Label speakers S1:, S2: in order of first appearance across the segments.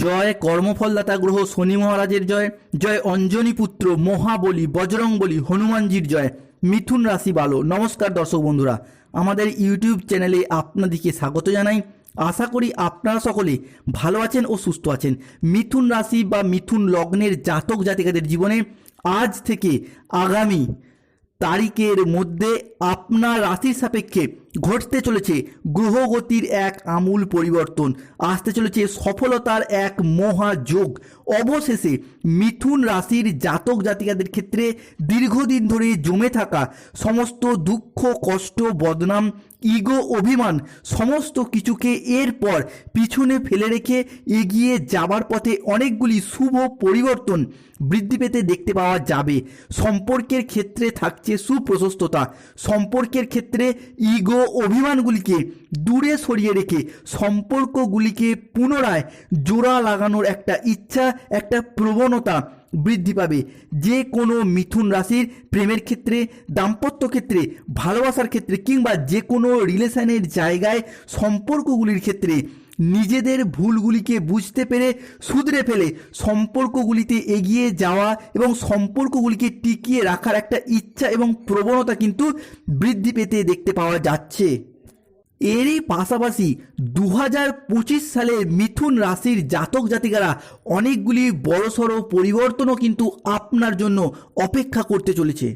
S1: জয় কর্মফলদাতা গ্রহ শনি মহারাজের জয় জয় অঞ্জনী পুত্র মহাবলী বজরংবলী হনুমানজির জয়, মিথুন রাশি বালো নমস্কার দর্শক বন্ধুরা, আমাদের ইউটিউব চ্যানেলে আপনাদেরকে স্বাগত জানাই। আশা করি আপনারা সকলে ভালো আছেন ও সুস্থ আছেন। মিথুন রাশি বা মিথুন লগ্নের জাতক জাতিকাদের জীবনে আজ থেকে আগামী তারিখের মধ্যে আপনার রাশির সাপেক্ষে ঘটতে চলেছে গ্রহগতির এক আমূল পরিবর্তন। আসতে চলেছে সফলতার এক মহাযোগ অবশেষে মিথুন রাশির জাতক জাতিকাদের ক্ষেত্রে দীর্ঘদিন ধরে জমে থাকা সমস্ত দুঃখ, কষ্ট, বদনাম ইগো অভিমান সমস্ত কিছুকে এরপর পিছনে ফেলে রেখে এগিয়ে যাবার পথে অনেকগুলি শুভ পরিবর্তন বৃদ্ধি পেতে দেখতে পাওয়া যাবে। সম্পর্কের ক্ষেত্রে থাকছে সুপ্রশস্ততা। সম্পর্কের ক্ষেত্রে ইগো অভিমানগুলিকে দূরে সরিয়ে রেখে সম্পর্কগুলিকে পুনরায় জোড়া লাগানোর একটা ইচ্ছা, একটা প্রবণতা বৃদ্ধি পাবে। যে কোনো মিথুন রাশির প্রেমের ক্ষেত্রে, দাম্পত্য ক্ষেত্রে, ভালোবাসার ক্ষেত্রে কিংবা যে কোনো রিলেশনের জায়গায় সম্পর্কগুলির ক্ষেত্রে নিজেদের ভুলগুলিকে বুঝতে পেরে শুধরে ফেলে সম্পর্কগুলিতে এগিয়ে যাওয়া এবং সম্পর্কগুলিকে টিকিয়ে রাখার একটা ইচ্ছা এবং প্রবণতা কিন্তু বৃদ্ধি পেতে দেখতে পাওয়া যাচ্ছে। এরই পাশাপাশি দু হাজার পঁচিশ সালে মিথুন রাশির জাতক জাতিকারা অনেকগুলি বড়সড় পরিবর্তনও কিন্তু আপনার জন্য অপেক্ষা করতে চলেছে।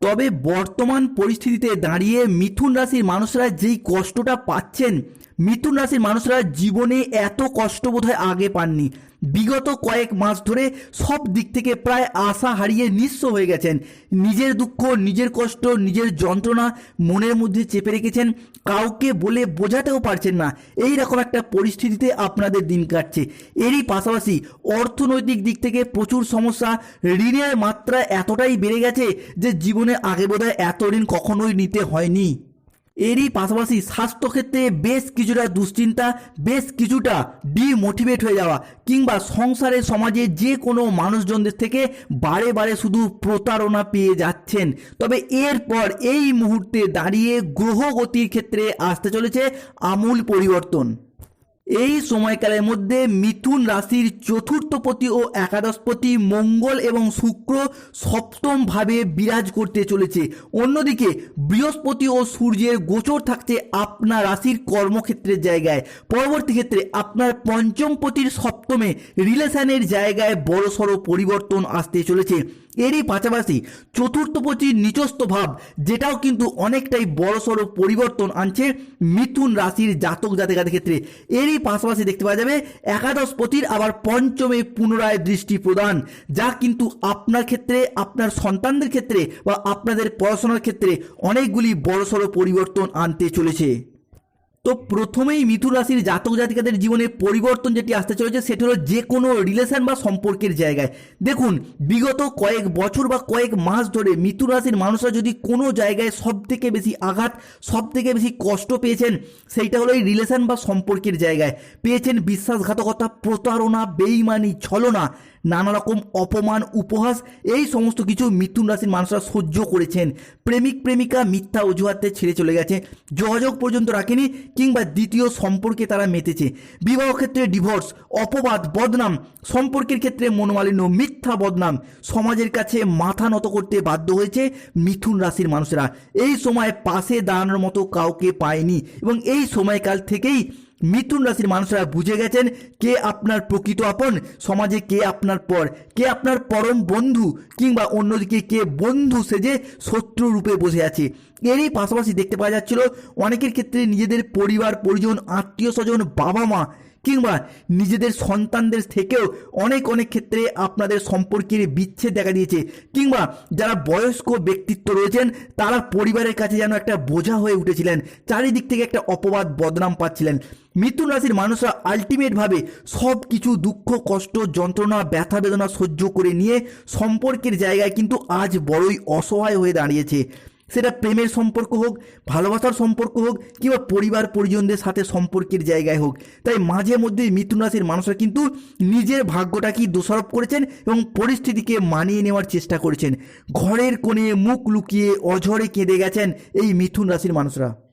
S1: তবে বর্তমান পরিস্থিতিতে দাঁড়িয়ে মিথুন রাশির মানুষরা যেই কষ্টটা পাচ্ছেন, মিথুন রাশির মানুষরা জীবনে এত কষ্ট বোধহয় আগে পাননি। বিগত কয়েক মাস ধরে সব দিক থেকে প্রায় আশা হারিয়ে নিঃস্ব হয়ে গেছেন। নিজের দুঃখ, নিজের কষ্ট, নিজের যন্ত্রণা মনের মধ্যে চেপে রেখেছেন। কাউকে বলে বোঝাতেও পারছেন না। এই রকম একটা পরিস্থিতিতে আপনাদের দিন কাটছে। এরই পাশাপাশি অর্থনৈতিক দিক থেকে প্রচুর সমস্যা। ঋণের মাত্রা এতটাই বেড়ে গেছে যে জীবনে আগে বোধহয় এত ঋণ কখনোই নিতে হয়নি। এরই পাশাপাশি স্বাস্থ্যক্ষেত্রে বেশ কিছুটা দুশ্চিন্তা, বেশ কিছুটা ডিমোটিভেট হয়ে যাওয়া কিংবা সংসারে সমাজে যে কোনো মানুষজনদের থেকে বারে বারে শুধু প্রতারণা পেয়ে যাচ্ছেন। তবে এরপর এই মুহূর্তে দাঁড়িয়ে গ্রহগতির ক্ষেত্রে আসতে চলেছে আমূল পরিবর্তন। এই সময়কালের মধ্যে মিথুন রাশির চতুর্থপতি ও একাদশপতি মঙ্গল এবং শুক্র সপ্তম ভাবে বিরাজ করতে চলেছে। অন্যদিকে বৃহস্পতি ও সূর্যের গোচর থাকছে আপনার রাশির কর্মক্ষেত্রের জায়গায়। পরবর্তী ক্ষেত্রে আপনার পঞ্চমপতির সপ্তমে রিলেশনের জায়গায় বড়সড় পরিবর্তন আসতে চলেছে। এরই পাশাপাশি চতুর্থপতির নিচস্থ ভাব, যেটাও কিন্তু অনেকটাই বড়সড় পরিবর্তন আনছে মিথুন রাশির জাতক জাতিকাদের ক্ষেত্রে। এরই পাশাপাশি দেখতে পাওয়া যাবে, একাদশ পতির আবার পঞ্চমে পুনরায় দৃষ্টি প্রদান, যা কিন্তু আপনার ক্ষেত্রে, আপনার সন্তানদের ক্ষেত্রে বা আপনাদের পড়াশোনার ক্ষেত্রে অনেকগুলি বড়সড় পরিবর্তন আনতে চলেছে। তো প্রথমেই মিথুন রাশির জাতক জাতিকাদের জীবনে পরিবর্তন যেটি আসতে চলেছে, সেটি হলো যে কোনো রিলেশন বা সম্পর্কের জায়গায়। দেখুন, বিগত কয়েক বছর বা কয়েক মাস ধরে মিথুন রাশির মানুষরা যদি কোনো জায়গায় সব থেকে বেশি আঘাত সব থেকে বেশি কষ্ট পেয়েছেন, সেইটা হলো এই রিলেশন বা সম্পর্কের জায়গায়। পেয়েছেন বিশ্বাসঘাতকতা, প্রতারণা, বেইমানি, ছলনা। নানা রকম অপমান, উপহাস, এই সমস্ত কিছু মিথুন রাশির মানুষরা সহ্য করেছেন। প্রেমিক, প্রেমিকা মিথ্যা অজুহাতে ছেড়ে চলে গেছে। যোগাযোগ পর্যন্ত রাখেনি কিংবা দ্বিতীয় সম্পর্কে তারা মেতেছে। বিবাহ ক্ষেত্রে ডিভোর্স অপবাদ, বদনাম, সম্পর্কের ক্ষেত্রে মনোমালিন্য, মিথ্যা বদনাম সমাজের কাছে মাথা নত করতে বাধ্য হয়েছে মিথুন রাশির মানুষেরা। এই সময় পাশে দাঁড়ানোর মতো কাউকে পায়নি এবং এই সময়কাল থেকেই মিথুন রাশির মানুষরা বুঝে গেছেন কে আপনার প্রকৃত আপন, সমাজে কে আপনার পর, কে আপনার পরম বন্ধু কিংবা অন্যদিকে কে বন্ধু সেজে শত্রু রূপে বসে আছে। এরই পাশাপাশি দেখতে পাওয়া যাচ্ছিল, অনেকের ক্ষেত্রে নিজেদের পরিবার, পরিজন, আত্মীয় স্বজন বাবা মা কিংবা নিজেদের সন্তানদের থেকেও অনেক অনেক ক্ষেত্রে আপনাদের সম্পর্কের বিচ্ছেদ দেখা দিয়েছে। কিংবা যারা বয়স্ক ব্যক্তিত্ব রয়েছেন, তারা পরিবারের কাছে যেন একটা বোঝা হয়ে উঠেছিলেন, চারিদিক থেকে একটা অপবাদ, বদনাম পাচ্ছিলেন। মিথুন রাশির মানুষরা আলটিমেটভাবে সব কিছু দুঃখ, কষ্ট, যন্ত্রণা, ব্যথা, বেদনা সহ্য করে নিয়ে সম্পর্কের জায়গায় কিন্তু আজ বড়ই অসহায় হয়ে দাঁড়িয়েছে। সেটা প্রেমের সম্পর্ক হোক, ভালোবাসার সম্পর্ক হোক, কিংবা পরিবার পরিজনদের সাথে সম্পর্কের জায়গায় হোক। তাই মাঝে মধ্যে মিথুন রাশির মানুষরা কিন্তু নিজের ভাগ্যটাকেই দোষারোপ করেছেন এবং পরিস্থিতিকে মানিয়ে নেওয়ার চেষ্টা করেছেন। ঘরের কোণে মুখ লুকিয়ে অঝরে কেঁদে গেছেন এই মিথুন রাশির মানুষরা।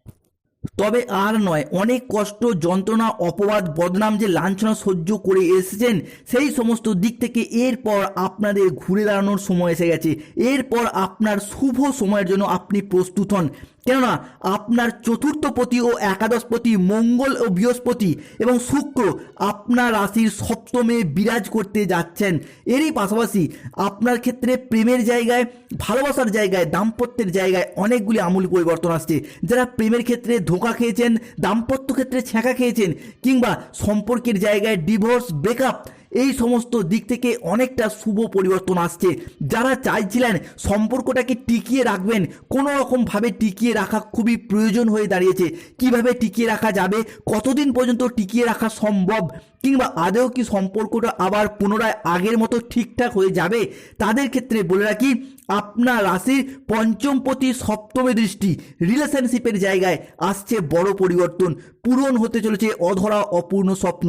S1: তবে আর নয়, অনেক কষ্ট, যন্ত্রণা, অপবাদ, বদনাম যে লাঞ্ছনা সহ্য করে এসেছেন, সেই সমস্ত দিক থেকে এরপর আপনাদের ঘুরে দাঁড়ানোর সময় এসে গেছে। এরপর আপনার শুভ সময়ের জন্য আপনি প্রস্তুত হন। কেননা আপনার চতুর্থপতি ও একাদশপতি মঙ্গল ও বৃহস্পতি এবং শুক্র আপনার রাশির সপ্তমে বিরাজ করতে যাচ্ছেন। এরই পাশাপাশি আপনার ক্ষেত্রে প্রেমের জায়গায়, ভালোবাসার জায়গায়, দাম্পত্যের জায়গায় অনেকগুলি আমূল পরিবর্তন আসছে। যারা প্রেমের ক্ষেত্রে ধোকা খেয়েছেন, দাম্পত্য ক্ষেত্রে ছ্যাঁকা খেয়েছেন কিংবা সম্পর্কের জায়গায় ডিভোর্স ব্রেকআপ এই সমস্ত দিক থেকে অনেকটা শুভ পরিবর্তন আসছে। যারা চাইছিলেন সম্পর্কটাকে টিকিয়ে রাখবেন, কোনো রকমভাবে টিকিয়ে রাখা খুবই প্রয়োজন হয়ে দাঁড়িয়েছে। কীভাবে টিকিয়ে রাখা যাবে, কতদিন পর্যন্ত টিকিয়ে রাখা সম্ভব কিংবা আদৌ কি সম্পর্কটা আবার পুনরায় আগের মতো ঠিকঠাক হয়ে যাবে? তাদের ক্ষেত্রে বলে রাখি, আপনার রাশির পঞ্চম প্রতি সপ্তমে দৃষ্টি রিলেশনশিপের জায়গায় আসছে বড় পরিবর্তন। পূরণ হতে চলেছে অধরা অপূর্ণ স্বপ্ন।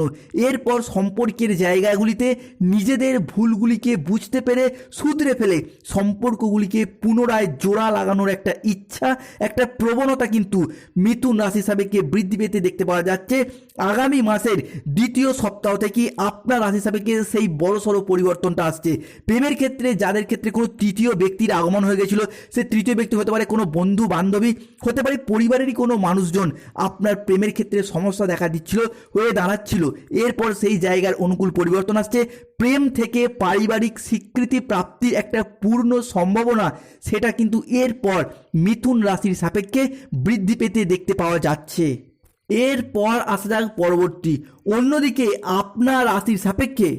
S1: এরপর সম্পর্কের জায়গাগুলিতে নিজেদের ভুলগুলিকে বুঝতে পেরে শুধরে ফেলে সম্পর্কগুলিকে পুনরায় জোড়া লাগানোর একটা ইচ্ছা, একটা প্রবণতা কিন্তু মিথুন রাশি সাবেককে বৃদ্ধি পেতে দেখতে পাওয়া যাচ্ছে। আগামী মাসের দ্বিতীয় সপ্তাহ থেকে আপনার রাশি সাবেকে সেই বড় সড়ো পরিবর্তনটা আসছে। প্রেমের ক্ষেত্রে, যাদের ক্ষেত্রে কোনো তৃতীয় ব্যক্তির আগমন হয়ে গেছিল, সে তৃতীয় ব্যক্তি হতে পারে কোনো বন্ধু বান্ধবী, হতে পারে পরিবারেরই কোনো মানুষজন আপনার প্রেমের ক্ষেত্রে সমস্যা দেখা দিচ্ছিল, হয়ে দাঁড়াচ্ছিল। এরপর সেই জায়গার অনুকূল পরিবর্তন আসছে। প্রেম থেকে পারিবারিক স্বীকৃতি প্রাপ্তির একটা পূর্ণ সম্ভাবনা, সেটা কিন্তু এরপর মিথুন রাশির সাপেক্ষে বৃদ্ধি পেতে দেখতে পাওয়া যাচ্ছে। এরপর আসা যাক পরবর্তী। অন্যদিকে আপনার রাশির সাপেক্ষে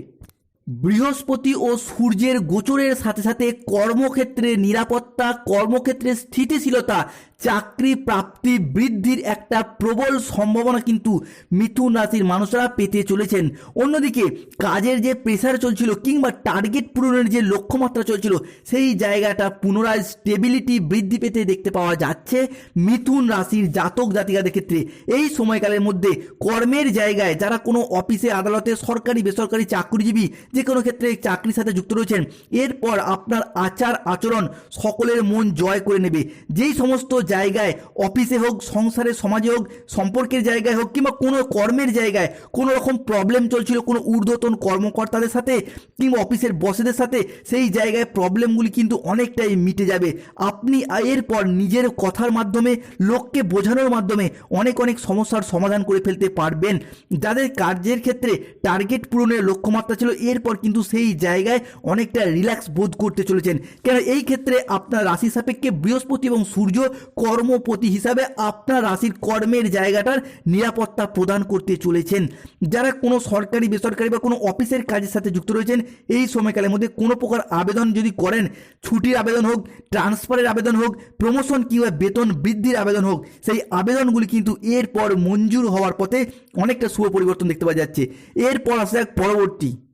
S1: বৃহস্পতি ও সূর্যের গোচরের সাথে সাথে কর্মক্ষেত্রে নিরাপত্তা, কর্মক্ষেত্রে স্থিতিশীলতা চাকরি প্রাপ্তি বৃদ্ধির একটা প্রবল সম্ভাবনা কিন্তু মিথুন রাশির মানুষরা পেতে চলেছেন। অন্যদিকে কাজের যে প্রেশার চলছিল কিংবা টার্গেট পূরণের যে লক্ষ্যমাত্রা চলছিল, সেই জায়গাটা পুনরায় স্টেবিলিটি বৃদ্ধি পেতে দেখতে পাওয়া যাচ্ছে মিথুন রাশির জাতক জাতিকাদের ক্ষেত্রে। এই সময়কালের মধ্যে কর্মের জায়গায় যারা কোনো অফিসে আদালতে, সরকারি, বেসরকারি চাকরিজীবী যে কোনো ক্ষেত্রে চাকরির সাথে যুক্ত রয়েছেন, এরপর আপনার আচার আচরণ সকলের মন জয় করে নেবে। যেই সমস্ত জায়গায়, অফিসে হোক, সংসারে, সমাজে হোক, সম্পর্কের জায়গায় হোক কিংবা কোনো কর্মের জায়গায় কোনো রকম প্রবলেম চলছিল, কোনো ঊর্ধ্বতন কর্মকর্তাদের সাথে কিংবা অফিসের বসেদের সাথে, সেই জায়গায় প্রবলেমগুলি কিন্তু অনেকটাই মিটে যাবে। আপনি এরপর নিজের কথার মাধ্যমে, লোককে বোঝানোর মাধ্যমে অনেক অনেক সমস্যার সমাধান করে ফেলতে পারবেন। যাদের কার্যের ক্ষেত্রে টার্গেট পূরণের লক্ষ্যমাত্রা ছিল, এরপর কিন্তু সেই জায়গায় অনেকটা রিল্যাক্স বোধ করতে চলেছেন। কেন, এই ক্ষেত্রে আপনার রাশি সাপেক্ষে বৃহস্পতি এবং সূর্য কর্মপতি হিসাবে আপনার রাশির কর্মের জায়গাটার নিরাপত্তা প্রদান করতে চলেছেন। যারা কোনো সরকারি, বেসরকারি বা কোনো অফিসের কাজের সাথে যুক্ত রয়েছেন, এই সময়কালের মধ্যে কোনো প্রকার আবেদন যদি করেন, ছুটির আবেদন হোক ট্রান্সফারের আবেদন হোক প্রমোশন কিংবা বেতন বৃদ্ধির আবেদন হোক, সেই আবেদনগুলি কিন্তু এরপর মঞ্জুর হওয়ার পথে অনেকটা শুভ পরিবর্তন দেখতে পাওয়া যাচ্ছে। এরপর আসা পরবর্তী।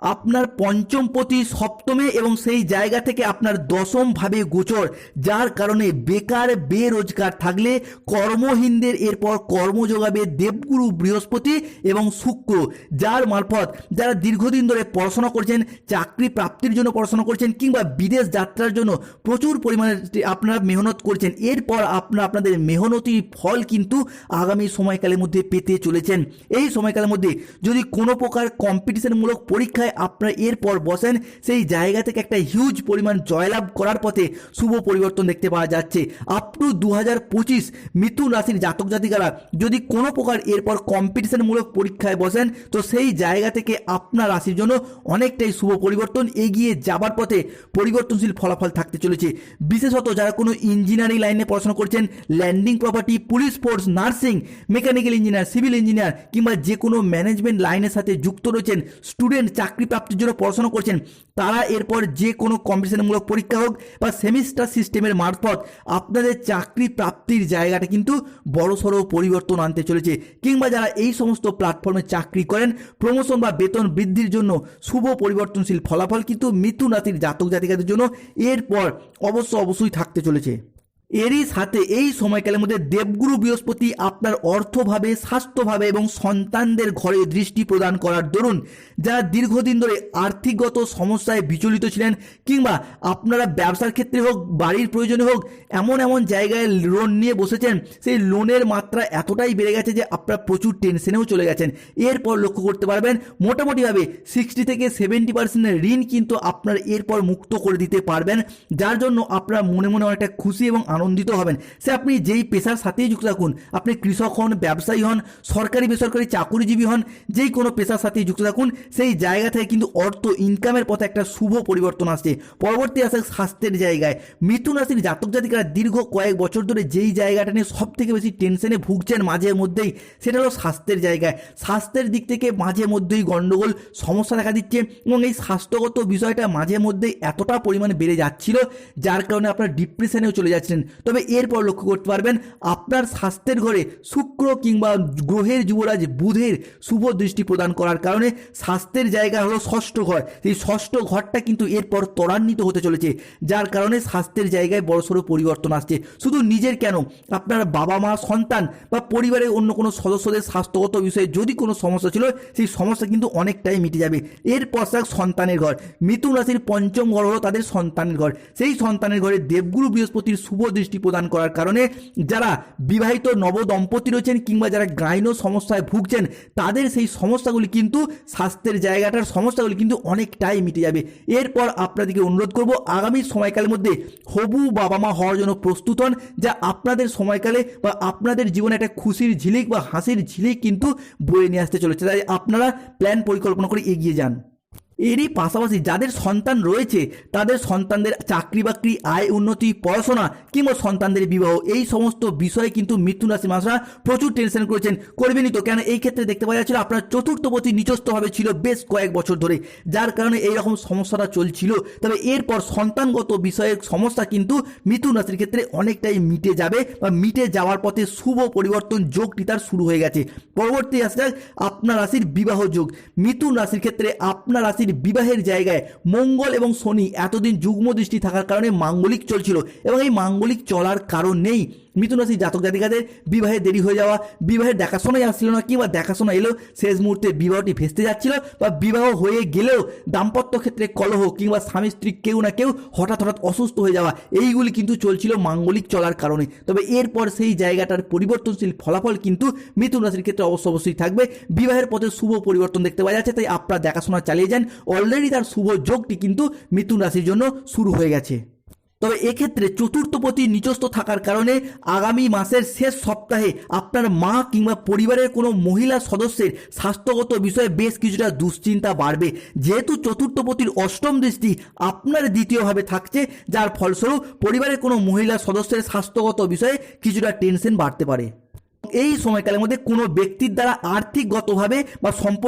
S1: আপনার পঞ্চমপতি সপ্তমে এবং সেই জায়গা থেকে আপনার দশম ভাবে গোচর, যার কারণে বেকার, বেরোজগার থাকলে কর্মহীনদের এরপর কর্ম যোগাবে দেবগুরু বৃহস্পতি এবং শুক্র, যার মারফত যারা দীর্ঘদিন ধরে পড়াশোনা করছেন, চাকরি প্রাপ্তির জন্য পড়াশোনা করছেন কিংবা বিদেশ যাত্রার জন্য প্রচুর পরিমাণে আপনারা মেহনত করছেন, এরপর আপনারা আপনাদের মেহনতির ফল কিন্তু আগামী সময়কালের মধ্যে পেতে চলেছেন। এই সময়কালের মধ্যে যদি কোনো প্রকার কম্পিটিশনমূলক পরীক্ষায় আপনারা এরপর বসেন, সেই জায়গা থেকে একটা হিউজ পরিমাণ জয়লাভ করার পথে শুভ পরিবর্তন দেখতে পাওয়া যাচ্ছে। আপ টু দু হাজার পঁচিশ মিথুন রাশির জাতক জাতিকারা যদি কোনো প্রকার এরপর কম্পিটিশনমূলক পরীক্ষায় বসেন, তো সেই জায়গা থেকে আপনার রাশির জন্য অনেকটাই শুভ পরিবর্তন এগিয়ে যাবার পথে পরিবর্তনশীল ফলাফল থাকতে চলেছে। বিশেষত যারা কোনো ইঞ্জিনিয়ারিং লাইনে পড়াশোনা করছেন landing property police force nursing mechanical engineer civil engineer কিংবা যে কোনো ম্যানেজমেন্ট লাইনের সাথে যুক্ত রয়েছেন স্টুডেন্ট চাকরি প্রাপ্তির জন্য পড়াশোনা করছেন, তারা এরপর যে কোনো কম্পিটিশনমূলক পরীক্ষা হোক বা সেমিস্টার সিস্টেমের মারফত আপনাদের চাকরি প্রাপ্তির জায়গাটা কিন্তু বড়সড় পরিবর্তন আনতে চলেছে। কিংবা যারা এই সমস্ত প্ল্যাটফর্মে চাকরি করেন, প্রমোশন বা বেতন বৃদ্ধির জন্য শুভ পরিবর্তনশীল ফলাফল কিন্তু রাশির জাতক জাতিকাদের জন্য এরপর অবশ্য অবশ্যই থাকতে চলেছে। এরই সাথে এই সময়কালের মধ্যে দেবগুরু বৃহস্পতি আপনার অর্থভাবে, স্বাস্থ্যভাবে এবং সন্তানদের ঘরে দৃষ্টি প্রদান করার দরুন যারা দীর্ঘদিন ধরে আর্থিকগত সমস্যায় বিচলিত ছিলেন কিংবা আপনারা ব্যবসার ক্ষেত্রে হোক, বাড়ির প্রয়োজনে হোক, এমন এমন জায়গায় লোন নিয়ে বসেছেন, সেই লোনের মাত্রা এতটাই বেড়ে গেছে যে আপনারা প্রচুর টেনশনেও চলে গেছেন। এরপর লক্ষ্য করতে পারবেন, মোটামুটিভাবে সিক্সটি থেকে সেভেন্টি পার্সেন্টের ঋণ কিন্তু আপনার এরপর মুক্ত করে দিতে পারবেন, যার জন্য আপনারা মনে মনে অনেকটা খুশি এবং আনন্দিত হবেন। সে আপনি যেই পেশার সাথেই যুক্ত থাকুন, আপনি কৃষক হন, ব্যবসায়ী হন, সরকারি বেসরকারি চাকুরিজীবী হন, যেই কোনো পেশার সাথেই যুক্ত থাকুন, সেই জায়গা থেকে কিন্তু অর্থ ইনকামের পথে একটা শুভ পরিবর্তন আসছে। পরবর্তী আসে স্বাস্থ্যের জায়গায়। মিথুন রাশির জাতক জাতিকারা দীর্ঘ কয়েক বছর ধরে যেই জায়গাটা নিয়ে সব থেকে বেশি টেনশনে ভুগছেন মাঝে মধ্যেই, সেটা হলো স্বাস্থ্যের জায়গায়। স্বাস্থ্যের দিক থেকে মাঝে মধ্যেই গণ্ডগোল সমস্যা দেখা দিচ্ছে এবং এই স্বাস্থ্যগত বিষয়টা মাঝে মধ্যেই এতটা পরিমাণে বেড়ে যাচ্ছিল, যার কারণে আপনার ডিপ্রেশনেও চলে যাচ্ছিলেন। তবে এরপর লক্ষ্য করতে পারবেন আপনার স্বাস্থ্যের ঘরে শুক্র কিংবা গ্রহের যুবরাজ বুধের শুভ দৃষ্টি প্রদান করার কারণে স্বাস্থ্যের জায়গা হলো ষষ্ঠ ঘর। সেই ষষ্ঠ ঘরটা কিন্তু এরপর ত্বরান্বিত হতে চলেছে, যার কারণে স্বাস্থ্যের জায়গায় বড়সড় পরিবর্তন আসছে। শুধু নিজের কেন, আপনার বাবা মা সন্তান বা পরিবারের অন্য কোনো সদস্যদের স্বাস্থ্যগত বিষয়ে যদি কোনো সমস্যা ছিল, সেই সমস্যা কিন্তু অনেকটাই মিটে যাবে। এর পশ্চাৎ সন্তানের ঘর। মিথুন রাশির পঞ্চম ঘর হলো তাদের সন্তানের ঘর। সেই সন্তানের ঘরে দেবগুরু বৃহস্পতির শুভ দৃষ্টি প্রদান করার কারণে যারা বিবাহিত নবদম্পতি রয়েছেন কিংবা যারা গ্রাইন সমস্যায় ভুগছেন, তাদের সেই সমস্যাগুলি কিন্তু স্বাস্থ্যের জায়গাটার সমস্যাগুলি কিন্তু অনেকটাই মিটে যাবে। এরপর আপনাদেরকে অনুরোধ করব, আগামী সময়কালের মধ্যে হবু বাবা মা হওয়ার জন্য প্রস্তুত হন, যা আপনাদের সময়কালে বা আপনাদের জীবনে একটা খুশির ঝিলিক বা হাসির ঝিলিক কিন্তু বয়ে নিয়ে আসতে চলেছে। তাই আপনারা প্ল্যান পরিকল্পনা করে এগিয়ে যান। এরই পাশাপাশি যাদের সন্তান রয়েছে, তাদের সন্তানদের চাকরি বাকরি, আয় উন্নতি, পড়াশোনা কিংবা সন্তানদের বিবাহ, এই সমস্ত বিষয়ে কিন্তু মৃত্যু রাশি মানুষরা প্রচুর টেনশন করেছেন। করবেনই তো, কেন এই ক্ষেত্রে দেখতে পাওয়া যাচ্ছিল আপনার চতুর্থপতি নিচস্থভাবে ছিল বেশ কয়েক বছর ধরে, যার কারণে এই রকম সমস্যাটা চলছিল। তবে এরপর সন্তানগত বিষয়ের সমস্যা কিন্তু মিথুন রাশির ক্ষেত্রে অনেকটাই মিটে যাবে বা মিটে যাওয়ার পথে শুভ পরিবর্তন যোগটি তার শুরু হয়ে গেছে। পরবর্তী আসে যাক আপনার রাশির বিবাহ যোগ। মিথুন রাশির ক্ষেত্রে আপনার রাশির বিবাহের জায়গায় মঙ্গল এবং শনি এতদিন যুগ্ম দৃষ্টি থাকার কারণে মাঙ্গলিক চলছিল এবং এই মাঙ্গলিক চলার কারণেই মিথুন রাশি জাতক জাতিকাদের বিবাহে দেরি হয়ে যাওয়া বিবাহের দেখাশোনাই আসছিল না, কিংবা দেখাশোনা এলেও শেষ মুহূর্তে বিবাহটি ভেস্তে যাচ্ছিল, বা বিবাহ হয়ে গেলেও দাম্পত্য ক্ষেত্রে কলহ কিংবা স্বামী স্ত্রী কেউ না কেউ হঠাৎ হঠাৎ অসুস্থ হয়ে যাওয়া, এইগুলি কিন্তু চলছিল মাঙ্গলিক চলার কারণে। তবে এরপর সেই জায়গাটার পরিবর্তনশীল ফলাফল কিন্তু মিথুন রাশির ক্ষেত্রে অবশ্য অবশ্যই থাকবে। বিবাহের পথে শুভ পরিবর্তন দেখতে পাওয়া যাচ্ছে, তাই আপনারা দেখাশোনা চালিয়ে যান। অলরেডি তার শুভ যোগটি কিন্তু মিথুন রাশির জন্য শুরু হয়ে গেছে। তবে এক্ষেত্রে চতুর্থপতি নিচস্থ থাকার কারণে আগামী মাসের শেষ সপ্তাহে আপনার মা কিংবা পরিবারের কোনো মহিলা সদস্যের স্বাস্থ্যগত বিষয়ে বেশ কিছুটা দুশ্চিন্তা বাড়বে। যেহেতু চতুর্থপতির অষ্টম দৃষ্টি আপনার দ্বিতীয়ভাবে থাকছে, যার ফলস্বরূপ পরিবারের কোনো মহিলা সদস্যের স্বাস্থ্যগত বিষয়ে কিছুটা টেনশন বাড়তে পারে। এই সময়কালের মধ্যে কোনো ব্যক্তির দ্বারা আর্থিকগতভাবে বা সম্পর্ক